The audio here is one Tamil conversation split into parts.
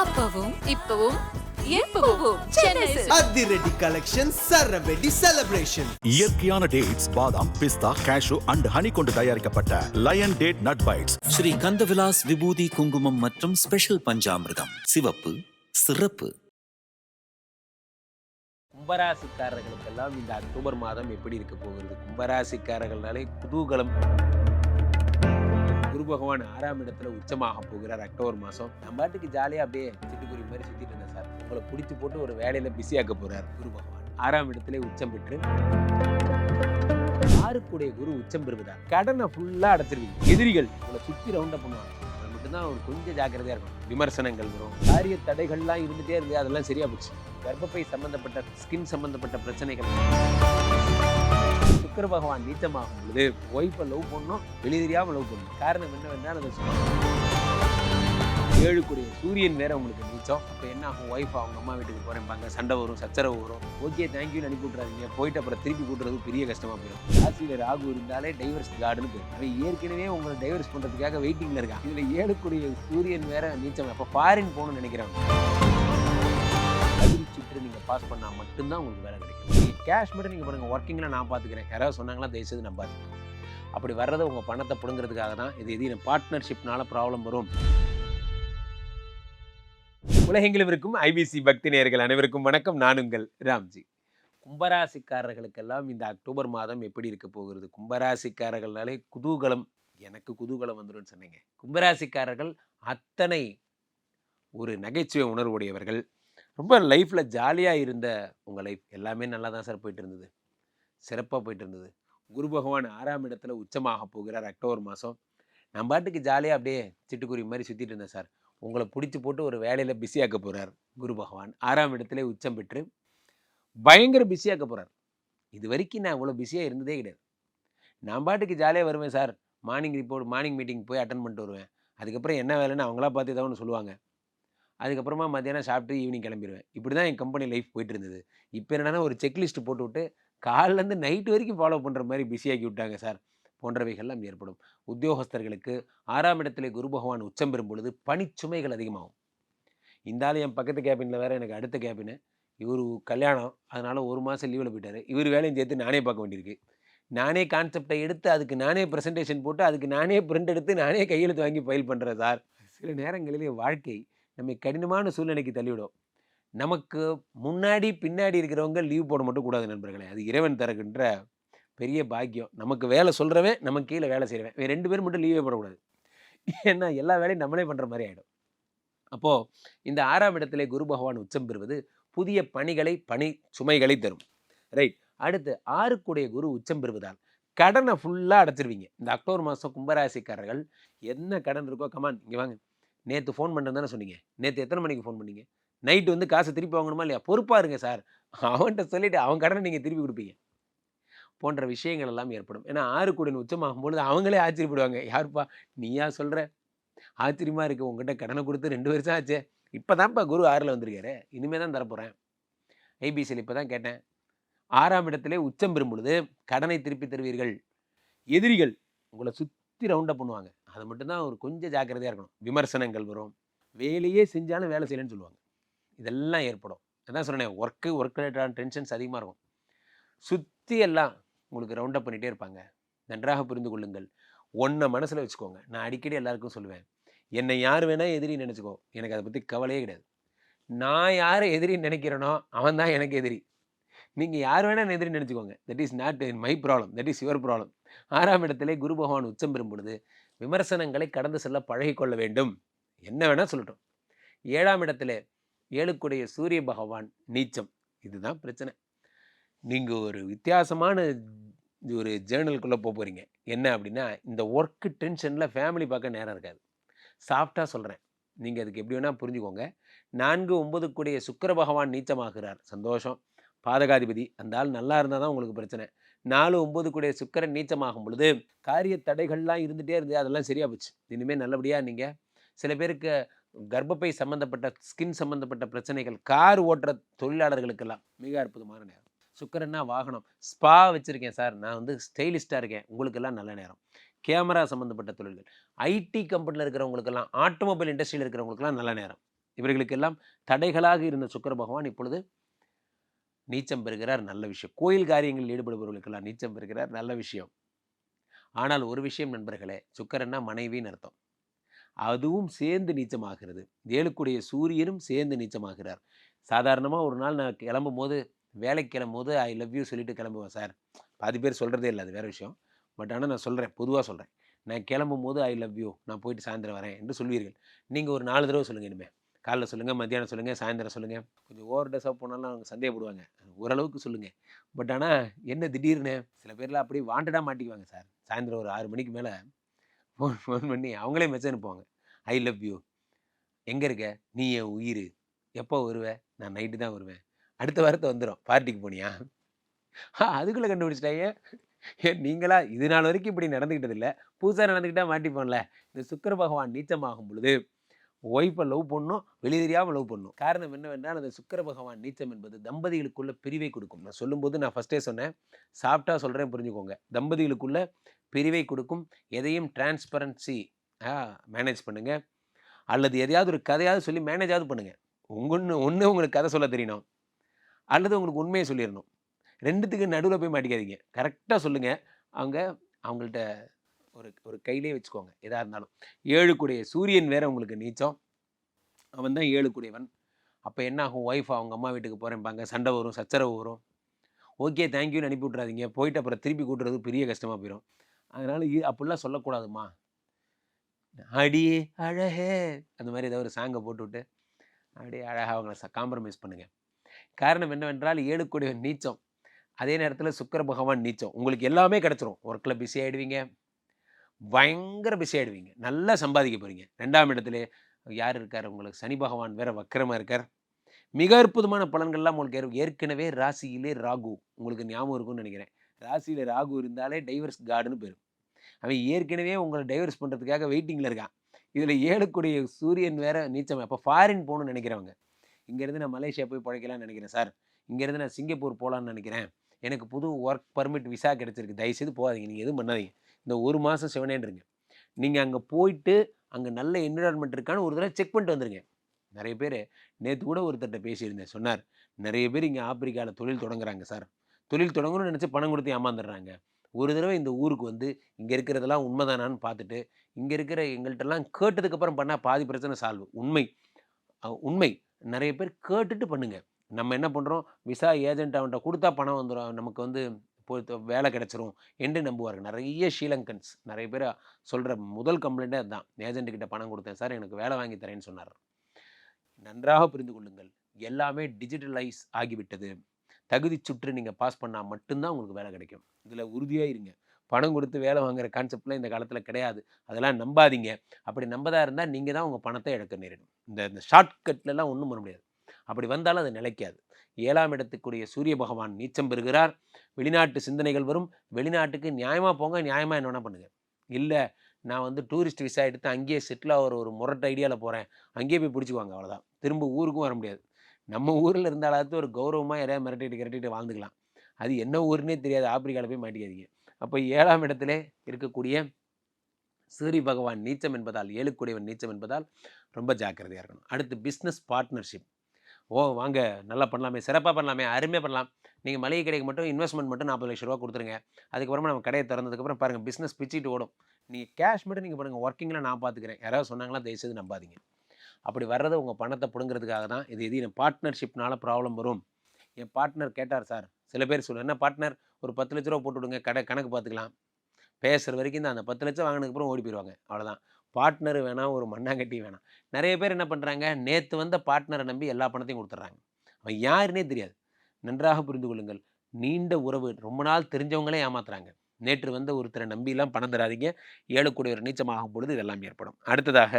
அப்பவும் இப்பவும் எப்பவும் சென்னை சில்க்ஸ். அதிரடி கலெக்ஷன் சரவெடி செலிப்ரேஷன் இயற்கையான டேட்ஸ் பாதாம் பிஸ்தா கேஷு அண்ட் ஹனி கொண்டு தயாரிக்கப்பட்ட lion date nut bites Shri Kandavilas விபூதி குங்குமம் மற்றும் ஸ்பெஷல் பஞ்சாமிர்தம். சிவப்பு சிறப்பு. கும்பராசிக்காரர்களுக்கெல்லாம் இந்த அக்டோபர் மாதம் எப்படி இருக்க போகிறது கும்பராசிக்காரர்கள்னாலே குதூகலம். குரு பகவான் ஆறாம் இடத்துல உச்சமாக போகிறார் அக்டோபர் மாதம். நம்ம பாட்டுக்கு ஜாலியாக அப்படியே சிட்டுக்குருவி மாதிரி சுற்றிட்டு இருந்தேன் சார். உங்களை பிடிச்சி போட்டு ஒரு வேலையில் பிஸியாக்க போகிறார் குரு பகவான். ஆறாம் இடத்துல உச்சம் பெற்று ஆறுக்குடைய குரு உச்சம் பெறுவதா கடனை ஃபுல்லாக அடைச்சிருவீங்க. எதிரிகள் உங்களை சுற்றி ரவுண்டப் பண்ணுவாங்க. அது மட்டும்தான் ஒரு கொஞ்சம் ஜாக்கிரதையாக இருக்கும். விமர்சனங்கள் வரும். காரிய தடைகள்லாம் இருந்துகிட்டே இருந்து அதெல்லாம் சரியாக போச்சு. கர்ப்பப்பை சம்மந்தப்பட்ட ஸ்கின் சம்மந்தப்பட்ட பிரச்சனைகள் சுக்கர பகவான் நீச்சமாகும் பொழுது ஒய்ஃபை லவ் பண்ணோம் வெளி தெரியாமல் லவ் பண்ணணும். காரணம் என்னவென்றால் அதை சொல்லுவாங்க ஏழுக்குரிய சூரியன் வேற உங்களுக்கு நீச்சம். அப்போ என்ன ஆகும்? ஒய்ஃப் அவங்க அம்மா வீட்டுக்கு போகிறேன்பாங்க சண்டை வரும் சச்சரவு வரும். ஓகே தேங்க்யூன்னு அனுப்பி விட்றாதீங்க போயிட்டு அப்புறம் திருப்பி கூட்டுறது பெரிய கஷ்டமாக போயிடும். ராசியில் ராகு இருந்தாலே டைவர்ஸ் கார்டுன்னு போயிடும் அவன் ஏற்கனவே உங்களை டைவர்ஸ் பண்ணுறதுக்காக வெயிட்டிங்கில் இருக்கான் இதில் ஏழுக்குரிய சூரியன் வேற நீச்சம். அப்போ ஃபாரின் போகணும்னு நினைக்கிறாங்க லெட்டர் நீங்கள் பாஸ் பண்ணால் மட்டும்தான் உங்களுக்கு வேலை கிடைக்கும். நீங்கள் கேஷ் மட்டும் நீங்கள் பண்ணுங்கள் ஒர்க்கிங்கில் நான் பார்த்துக்கிறேன் யாராவது சொன்னாங்களா தயவுசெய்து நம்பாது அப்படி வர்றது உங்கள் பணத்தை பிடுங்கிறதுக்காக தான் இது எது? பார்ட்னர்ஷிப்னால ப்ராப்ளம் வரும். உலகெங்கிலும் இருக்கும் ஐபிசி பக்தி நேயர்கள் அனைவருக்கும் வணக்கம். நான் உங்கள் ராம்ஜி. கும்பராசிக்காரர்களுக்கெல்லாம் இந்த அக்டோபர் மாதம் எப்படி இருக்க போகிறது கும்பராசிக்காரர்கள்னாலே குதூகலம். எனக்கு குதூகலம் வந்துடும் சொன்னீங்க. கும்பராசிக்காரர்கள் அத்தனை ஒரு நகைச்சுவை உணர்வுடையவர்கள். ரொம்ப லைஃப்பில் ஜாலியாக இருந்த உங்கள் லைஃப் எல்லாமே நல்லா தான் சார் போயிட்டு இருந்தது. சிறப்பாக போயிட்டு இருந்தது. குரு பகவான் ஆறாம் இடத்துல உச்சமாக போகிறார் அக்டோபர் மாதம் நான் பாட்டுக்கு ஜாலியாக அப்படியே சிட்டுக்குருவி மாதிரி சுற்றிட்டு இருந்தேன் சார். உங்களை பிடிச்சி போட்டு ஒரு வேலையில் பிஸியாக்க போகிறார் குரு பகவான். ஆறாம் இடத்துல உச்சம் பெற்று பயங்கர பிஸியாக்க போகிறார் இது வரைக்கும் நான் இவ்வளோ பிஸியாக இருந்ததே கிடையாது. நான் பாட்டுக்கு ஜாலியாக வருவேன் sir. Morning report morning meeting போய் அட்டன் பண்ணிட்டு வருவேன். அதுக்கப்புறம் என்ன வேலைன்னு அவங்களா பார்த்து ஏதாவது ஒன்று சொல்லுவாங்க. அதுக்கப்புறமா மத்தியானம் சாப்பிட்டு ஈவினிங் கிளம்பிடுவேன் இப்படி தான் என் கம்பெனி லைஃப் போயிட்டு இருந்தது இப்போ என்னென்னா ஒரு செக்லிஸ்ட் போட்டு விட்டு காலிலேருந்து நைட்டு வரைக்கும் ஃபாலோ பண்ணுற மாதிரி பிஸியாக்கி விட்டாங்க சார் போன்றவைகள்லாம் ஏற்படும். உத்தியோகஸ்தர்களுக்கு ஆறாம் இடத்துல குரு பகவான் உச்சம் பெறும் பொழுது பணிச்சுமைகள் அதிகமாகும். இந்த ஆள் என் பக்கத்து கேபினில் வேறு எனக்கு அடுத்த கேபினு இவர் கல்யாணம் அதனால் ஒரு மாதம் லீவில் போயிட்டார். இவர் வேலையும் சேர்த்து நானே பார்க்க வேண்டியிருக்கு. நானே கான்செப்டை எடுத்து அதுக்கு நானே ப்ரெசன்டேஷன் போட்டு அதுக்கு நானே பிரிண்ட் எடுத்து நானே கையெழுத்து வாங்கி ஃபைல் பண்ணுறேன் சார் சில நேரங்களிலே வாழ்க்கை நம்மை கடினமான சூழ்நிலைக்கு தள்ளிவிடும். நமக்கு முன்னாடி பின்னாடி இருக்கிறவங்க லீவ் போட மட்டும் கூடாது நண்பர்களே. அது இறைவன் தருகின்ற பெரிய பாக்கியம். நமக்கு வேலை சொல்கிறவன் நம்ம கீழே வேலை செய்கிறவன் ரெண்டு பேரும் மட்டும் லீவே போடக்கூடாது. ஏன்னா எல்லா வேலையும் நம்மளே பண்ணுற மாதிரி ஆகிடும் அப்போது இந்த ஆறாம் இடத்திலே குரு பகவான் உச்சம் பெறுவது புதிய பணிகளை பணி சுமைகளை தரும். ரைட் அடுத்து ஆறுக்குடைய குரு உச்சம் பெறுவதால் கடனை ஃபுல்லாக அடைச்சிருவீங்க. இந்த அக்டோபர் மாதம் கும்பராசிக்காரர்கள் என்ன கடன் இருக்கோ கமான் இங்கே வாங்க. நேற்று ஃபோன் பண்ணுறது தானே சொன்னீங்க? நேற்று எத்தனை மணிக்கு ஃபோன் பண்ணீங்க? நைட்டு வந்து காசை திருப்பி வாங்கணுமா இல்லையா? பொறுப்பாக இருங்க சார். அவன்கிட்ட சொல்லிவிட்டு அவன் கடனை நீங்கள் திருப்பி கொடுப்பீங்க. போன்ற விஷயங்கள் எல்லாம் ஏற்படும். ஏன்னா ஆறு கூடின் உச்சமாகும் பொழுது அவங்களே ஆச்சரியப்படுவாங்க. யாருப்பா நீயா சொல்கிற ஆச்சரியமாக இருக்குது உங்ககிட்ட கடனை கொடுத்து ரெண்டு வருஷம் ஆச்சு. இப்போ தான்ப்பா குரு ஆறில் வந்திருக்காரு. இனிமேல் தான் தரப்போகிறேன் ஐபிசியில் இப்போ தான் கேட்டேன். ஆறாம் இடத்திலே உச்சம் பெறும் பொழுது கடனை திருப்பி தருவீர்கள். எதிரிகள் உங்களை சுற்றி ரவுண்டப் பண்ணுவாங்க. அது மட்டும்தான் ஒரு கொஞ்சம் ஜாக்கிரதையாக இருக்கணும். விமர்சனங்கள் வரும். வேலையே செஞ்சாலும் வேலை செய்யலைன்னு சொல்லுவாங்க. இதெல்லாம் ஏற்படும். அதான் சொன்னேன் ஒர்க்கு ஒர்க் ரிலேட்டடான டென்ஷன்ஸ் அதிகமாக இருக்கும். சுற்றி எல்லாம் உங்களுக்கு ரவுண்டப் பண்ணிகிட்டே இருப்பாங்க. நன்றாக புரிந்து கொள்ளுங்கள். ஒன்றை மனசில் வச்சுக்கோங்க. நான் அடிக்கடி எல்லாருக்கும் சொல்லுவேன். என்னை யார் வேணால் எதிரி நினச்சிக்கோ. எனக்கு அதை பற்றி கவலையே கிடையாது. நான் யாரை எதிரி நினைக்கிறேனோ அவன் தான் எனக்கு எதிரி. நீங்கள் யார் வேணால் எதிரி நினச்சிக்கோங்க. That is not my problem that is your problem ஆறாம் இடத்துல குரு பகவான் உச்சம் பெறும் பொழுது விமர்சனங்களை கடந்து செல்ல பழகிக்கொள்ள வேண்டும். என்ன வேணால் சொல்லட்டும். ஏழாம் இடத்துல ஏழுக்குடைய சூரிய பகவான் நீச்சம். இதுதான் பிரச்சனை. நீங்கள் ஒரு வித்தியாசமான ஒரு ஜேர்னலுக்குள்ளே போக போகிறீங்க என்ன அப்படின்னா இந்த ஒர்க்கு டென்ஷனில் ஃபேமிலி பார்க்க நேரம் இருக்காது. சாஃப்டாக சொல்கிறேன் நீங்கள் அதுக்கு எப்படி வேணால் புரிஞ்சுக்கோங்க. நான்கு ஒன்பதுக்குடைய சுக்கிர பகவான் நீச்சமாகிறார். சந்தோஷம். பாதகாதிபதி. அந்த ஆள் நல்லா இருந்தால் தான் உங்களுக்கு பிரச்சனை. நாலு ஒம்பது ஒன்பதுக்குடைய சுக்கரன் நீச்சமாகும் பொழுது காரிய தடைகள்லாம் இருந்துகிட்டே இருந்தது. அதெல்லாம் சரியாக போச்சு. இனிமேல் நல்லபடியாக நீங்கள் சில பேருக்கு கர்ப்பப்பை சம்மந்தப்பட்ட ஸ்கின் சம்மந்தப்பட்ட பிரச்சனைகள் கார் ஓட்டுற தொழிலாளர்களுக்கெல்லாம் மிக அற்புதமான நேரம். சுக்கரன்னா வாகனம். ஸ்பா வச்சுருக்கேன் சார். நான் வந்து ஸ்டைலிஸ்ட்டாக இருக்கேன். உங்களுக்கெல்லாம் நல்ல நேரம். கேமரா சம்மந்தப்பட்ட தொழில்கள். ஐடி கம்பெனியில் இருக்கிறவங்களுக்கெல்லாம் ஆட்டோமொபைல் இண்டஸ்ட்ரியில் இருக்கிறவங்களுக்கெல்லாம் நல்ல நேரம். இவர்களுக்கெல்லாம் தடைகளாக இருந்த சுக்கர பகவான் இப்பொழுது நீச்சம் பெறுகிறார் நல்ல விஷயம். கோயில் காரியங்களில் ஈடுபடுபவர்களுக்கெல்லாம் நீச்சம் பெறுகிறார் நல்ல விஷயம். ஆனால் ஒரு விஷயம் நண்பர்களே சுக்கரன்னா மனைவின்னு அர்த்தம். அதுவும் சேர்ந்து நீச்சமாகிறது. ஏழுக்குடைய சூரியனும் சேர்ந்து நீச்சமாகிறார். சாதாரணமாக ஒரு நாள் நான் கிளம்பும் போது வேலைக்கு கிளம்பும் போது ஐ லவ் யூ சொல்லிட்டு கிளம்புவேன் சார். பாதி பேர் சொல்கிறதே இல்லை அது வேறு விஷயம். பட் ஆனால் நான் சொல்கிறேன் பொதுவாக சொல்கிறேன் நான் கிளம்பும் போது ஐ லவ் யூ நான் போயிட்டு சாயந்தரம் வரேன் என்று சொல்வீர்கள். நீங்கள் ஒரு நாலு தடவை சொல்லுங்கள் இனிமேல் காலைல சொல்லுங்கள் மத்தியானம் சொல்லுங்கள் சாயந்தரம் சொல்லுங்கள் கொஞ்சம் ஓவர் டேஸாக போனாலும் அவங்க சந்தேகப்படுவாங்க. ஓரளவுக்கு சொல்லுங்கள் பட் ஆனால் என்ன திடீர்னு சில பேர்லாம் அப்படியே வாண்டடாக மாட்டிக்குவாங்க சார். சாயந்தரம் ஒரு ஆறு மணிக்கு மேலே ஃபோன் ஃபோன் பண்ணி அவங்களே மெசேஜ் அனுப்புவாங்க. ஐ லவ் யூ எங்கே இருக்க? நீ என் உயிர். எப்போ வருவ? நான் நைட்டு தான் வருவேன். அடுத்த வாரத்தை வந்துடும் பார்ட்டிக்கு போனியா? ஆ அதுக்குள்ளே கண்டுபிடிச்சிட்டாங்க ஏன்? நீங்களா? இது நாள் வரைக்கும் இப்படி நடந்துக்கிட்டதில்லை புதுசாக நடந்துக்கிட்டால் மாட்டிப்போம்ல. இந்த சுக்கிர பகவான் நீச்சமாகும் பொழுது ஒய்ஃபை லவ் பண்ணணும் வெளியே தெரியாமல் லவ் பண்ணணும் காரணம் என்னவென்றால் அந்த சுக்கர பகவான் நீச்சம் என்பது தம்பதிகளுக்குள்ள பிரிவை கொடுக்கும். நான் சொல்லும்போது நான் ஃபஸ்ட்டே சொன்னேன். சாப்பிட்டா சொல்கிறேன் புரிஞ்சுக்கோங்க. தம்பதிகளுக்குள்ள பிரிவை கொடுக்கும். எதையும் டிரான்ஸ்பரன்சி மேனேஜ் பண்ணுங்க. அல்லது எதையாவது ஒரு கதையாவது சொல்லி மேனேஜாவது பண்ணுங்க. உங்கன்னு ஒன்று உங்களுக்கு கதை சொல்ல தெரியணும். அல்லது உங்களுக்கு உண்மையை சொல்லிடணும் ரெண்டுத்துக்கு நடுவில் போய் மாட்டிக்காதீங்க. கரெக்டாக சொல்லுங்கள் அவங்க அவங்கள்ட்ட ஒரு ஒரு கையிலே வச்சுக்கோங்க எதாக இருந்தாலும். ஏழுக்குடைய சூரியன் வேற உங்களுக்கு நீச்சம். அவன் தான் ஏழுக்குடையவன் அப்போ என்ன ஆகும்? ஒய்ஃப் அவங்க அம்மா வீட்டுக்கு போகிறேன்பாங்க சண்டை வரும் சச்சரவு வரும். ஓகே தேங்க்யூன்னு அனுப்பி விட்றாதீங்க போயிட்டு அப்புறம் திருப்பி கூட்டுறது பெரிய கஷ்டமாக போயிடும் அதனால் அப்படிலாம் சொல்லக்கூடாதுமா. அடியே அழகே அந்த மாதிரி ஏதாவது ஒரு சாங்கை போட்டுவிட்டு அப்படியே அழகாக அவங்கள காம்ப்ரமைஸ் பண்ணுங்கள் காரணம் என்னவென்றால் ஏழுக்குடிய நீச்சம். அதே நேரத்தில் சுக்கர பகவான் நீச்சம். உங்களுக்கு எல்லாமே கிடச்சிரும். ஒர்க்கில் பிஸி ஆகிடுவீங்க பயங்கர பிஸி ஆகிடுவீங்க நல்லா சம்பாதிக்க போகிறீங்க ரெண்டாம் இடத்துல யார் இருக்கார்? உங்களுக்கு சனி பகவான் வேற வக்கரமாக இருக்கார். மிக அற்புதமான பலன்கள்லாம் உங்களுக்கு ஏற்கனவே ராசியிலே ராகு. உங்களுக்கு ஞாபகம் இருக்கும்னு நினைக்கிறேன். ராசியில் ராகு இருந்தாலே டைவர்ஸ் கார்டுன்னு பேர். அவன் ஏற்கனவே உங்களை டைவர்ஸ் பண்ணுறதுக்காக வெயிட்டிங்கில் இருக்கான். இதில் ஏழுக்குடைய சூரியன் வேற நீச்சம். அப்போ ஃபாரின் போகணும்னு நினைக்கிறவங்க. இங்கேருந்து நான் மலேசியா போய் பழைக்கலாம்னு நினைக்கிறேன் சார் இங்கேருந்து நான் சிங்கப்பூர் போகலான்னு நினைக்கிறேன். எனக்கு புது ஒர்க் பர்மிட் விசா கிடச்சிருக்கு. தயவுசெய்து போகாதீங்க. நீங்கள் எதுவும் பண்ணாதீங்க. இந்த ஒரு மாதம் சிவனேன்றிருங்க. நீங்கள் அங்கே போயிட்டு அங்கே நல்ல என்விரான்மெண்ட் இருக்கான்னு ஒரு தடவை செக் பண்ணிட்டு வந்துருங்க. நிறைய பேர் நேற்று கூட ஒருத்தர்கிட்ட பேசியிருந்தேன். சொன்னார் நிறைய பேர் இங்கே ஆப்பிரிக்காவில் தொழில் தொடங்குறாங்க சார். தொழில் தொடங்கணும்னு நினச்சி பணம் கொடுத்து ஏமாந்துடுறாங்க. ஒரு தடவை இந்த ஊருக்கு வந்து இங்கே இருக்கிறதெல்லாம் உண்மைதானான்னு பார்த்துட்டு இங்கே இருக்கிற எங்கள்கிட்டலாம் கேட்டதுக்கப்புறம் பண்ணால் பாதி பிரச்சனை சால்வ் உண்மை. உண்மை. நிறைய பேர் கேட்டுட்டு பண்ணுங்கள் நம்ம என்ன பண்ணுறோம் விசா ஏஜென்ட் அவன்கிட்ட கொடுத்தா பணம் வந்துடும் நமக்கு வந்து பொறுத்த வேலை கிடச்சிரும் என்று நம்புவார்கள். நிறைய ஸ்ரீலங்கன்ஸ் நிறைய பேர் சொல்கிற முதல் கம்ப்ளைண்ட்டே அதுதான். ஏஜென்ட் கிட்ட பணம் கொடுத்தேன் சார் எனக்கு வேலை வாங்கி தரேன்னு சொன்னார். நன்றாக புரிந்து கொள்ளுங்கள். எல்லாமே டிஜிட்டலைஸ் ஆகிவிட்டது. தகுதி சுற்று நீங்கள் பாஸ் பண்ணால் மட்டும்தான் உங்களுக்கு வேலை கிடைக்கும். இதில் உறுதியாக இருங்க. பணம் கொடுத்து வேலை வாங்குற கான்செப்ட்லாம் இந்த காலத்தில் கிடையாது. அதெல்லாம் நம்பாதீங்க. அப்படி நம்பதா இருந்தால் நீங்கள் தான் உங்கள் பணத்தை இழக்க நேரிடும். இந்த இந்த ஷார்ட்கட்லலாம் ஒன்றும் பண்ண முடியாது. அப்படி வந்தாலும் அது நிலைக்காது. ஏழாம் இடத்துக்குரிய சூரிய பகவான் நீச்சம் பெறுகிறார். வெளிநாட்டு சிந்தனைகள் வரும். வெளிநாட்டுக்கு நியாயமாக போங்க நியாயமாக என்ன வேணா பண்ணுங்க. இல்லை நான் வந்து டூரிஸ்ட் விசா எடுத்து அங்கேயே செட்டில் ஆகிற ஒரு முரட்டு ஐடியாவில் போகிறேன் அங்கேயே போய் பிடிச்சிக்குவாங்க அவ்வளோதான் திரும்ப ஊருக்கும் வர முடியாது. நம்ம ஊரில் இருந்தாலாவது ஒரு கௌரவமாக யாரையா மிரட்டிட்டு கிரட்டிட்டு வாழ்ந்துக்கலாம். அது என்ன ஊருன்னே தெரியாது. ஆப்பிரிக்காவில் போய் மாட்டிக்காதீங்க. அப்போ ஏழாம் இடத்துல இருக்கக்கூடிய சூரிய பகவான் நீச்சம் என்பதால் ஏழுக்குடையவன் நீச்சம் என்பதால் ரொம்ப ஜாக்கிரதையாக இருக்கணும். அடுத்து பிஸ்னஸ் பார்ட்னர்ஷிப் ஓ வாங்க நல்லா பண்ணலாமே சிறப்பாக பண்ணலாமே அருமையாக பண்ணலாம். நீங்கள் மளிகை கடைக்கு மட்டும் இன்வெஸ்ட்மெண்ட் மட்டும் நாற்பது லட்ச ரூபா கொடுத்துருங்க. அதுக்கப்புறமா நம்ம கடையை திறந்ததுக்கப்புறம் பாருங்கள் பிஸ்னஸ் பிச்சுட்டு ஓடும். நீங்கள் கேஷ் மட்டும் நீங்கள் பண்ணுங்கள் ஒர்க்கிங்கில் நான் பார்த்துக்கிறேன் யாராவது சொன்னாங்களா தயவுசெய்து நம்பாதீங்க. அப்படி வர்றது உங்கள் பணத்தை பிடுங்கிறதுக்காக தான் இது இது என் பார்ட்னர்ஷிப்னால ப்ராப்ளம் வரும். என் பார்ட்னர் கேட்டார் சார் சில பேர் சொல்லுவேன் என்ன பார்ட்னர் ஒரு பத்து லட்ச ரூபா போட்டு விடுங்க கடை கணக்கு பார்த்துக்கலாம் பேசுகிற வரைக்கும் தான் அந்த பத்து லட்சம் வாங்கினதுக்கப்புறம் ஓடி போயிடுவாங்க அவ்வளோதான் பார்ட்னர் வேணாம் ஒரு மண்ணாங்கட்டி வேணாம். நிறைய பேர் என்ன பண்ணுறாங்க நேற்று வந்த பார்ட்னரை நம்பி எல்லா பணத்தையும் கொடுத்துட்றாங்க. அவன் யாருன்னே தெரியாது. நன்றாக புரிந்து கொள்ளுங்கள். நீண்ட உறவு ரொம்ப நாள் தெரிஞ்சவங்களே ஏமாத்துறாங்க. நேற்று வந்த ஒருத்தரை நம்பிலாம் பணம் தராதீங்க. ஏழக்கூடிய ஒரு நீச்சமாகும் பொழுது இதெல்லாம் ஏற்படும். அடுத்ததாக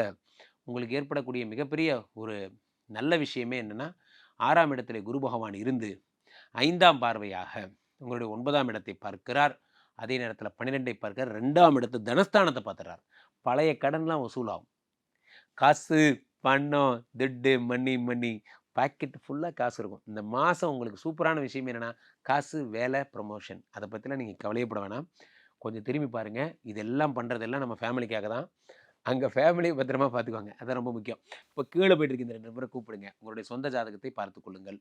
உங்களுக்கு ஏற்படக்கூடிய மிகப்பெரிய ஒரு நல்ல விஷயமே என்னென்னா ஆறாம் இடத்துல குரு பகவான் இருந்து ஐந்தாம் பார்வையாக உங்களுடைய ஒன்பதாம் இடத்தை பார்க்கிறார். அதே நேரத்தில் பன்னிரெண்டை பார்க்கிறார். ரெண்டாம் இடத்து தனஸ்தானத்தை பார்த்துறார் பழைய கடன்லாம் வசூலாகும். காசு பணம் திட்டு மணி மணி பாக்கெட் ஃபுல்லாக காசு இருக்கும். இந்த மாதம் உங்களுக்கு சூப்பரான விஷயம் என்னென்னா காசு வேலை ப்ரமோஷன் அதை பற்றிலாம் நீங்கள் கவலையப்பட வேணாம். கொஞ்சம் திரும்பி பாருங்கள் இதெல்லாம் பண்ணுறதெல்லாம் நம்ம ஃபேமிலிக்காக தான். அங்கே ஃபேமிலியை பத்திரமா பார்த்துக்குவாங்க அதான் ரொம்ப முக்கியம். இப்போ கீழே போயிட்டு இருக்க இந்த ரெண்டு நம்பரை கூப்பிடுங்க. உங்களுடைய சொந்த ஜாதகத்தை பார்த்து கொள்ளுங்கள்.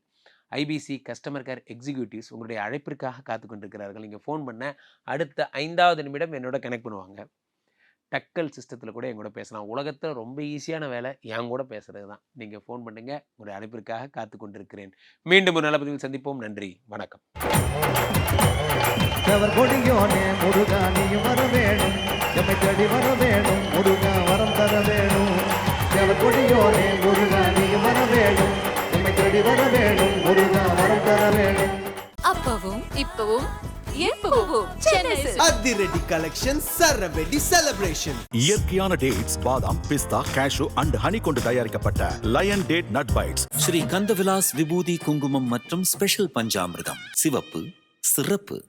ஐபிசி கஸ்டமர் கேர் எக்ஸிக்யூட்டிவ்ஸ் உங்களுடைய அழைப்பிற்காக காத்து கொண்டிருக்கிறார்கள். நீங்கள் ஃபோன் பண்ண அடுத்த ஐந்தாவது நிமிடம் என்னோட கனெக்ட் பண்ணுவாங்க. டக்கல் சிஸ்டத்தில் கூட என் கூட பேசலாம். உலகத்தில் ரொம்ப ஈஸியான வேலை என் கூட பேசுறது தான். நீங்கள் ஃபோன் பண்ணுங்க. உங்களுடைய அழைப்பிற்காக காத்து கொண்டிருக்கிறேன். மீண்டும் ஒரு நல்ல பதிவில் சந்திப்போம். நன்றி. வணக்கம். முருகா நீயும் வர வேணும். எம்மை தேடி வர வேணும். முருகா வரம் தர வேணும். அவர் கொடியோனே முருகா நீயும் வர வேணும். எம்மை தேடி வர வேணும். முருகா வரம் தர வேணும். அப்பவும் இப்பவும். அதிரடி கலெக்ஷன் சரவெடி செலிப்ரேஷன் இயற்கையான டேட்ஸ் பாதாம் பிஸ்தா கேஷு அண்ட் ஹனி கொண்டு தயாரிக்கப்பட்ட lion date nut bites Shri Kandavilas விபூதி குங்குமம் மற்றும் ஸ்பெஷல் பஞ்சாமிர்தம். சிவப்பு சிறப்பு.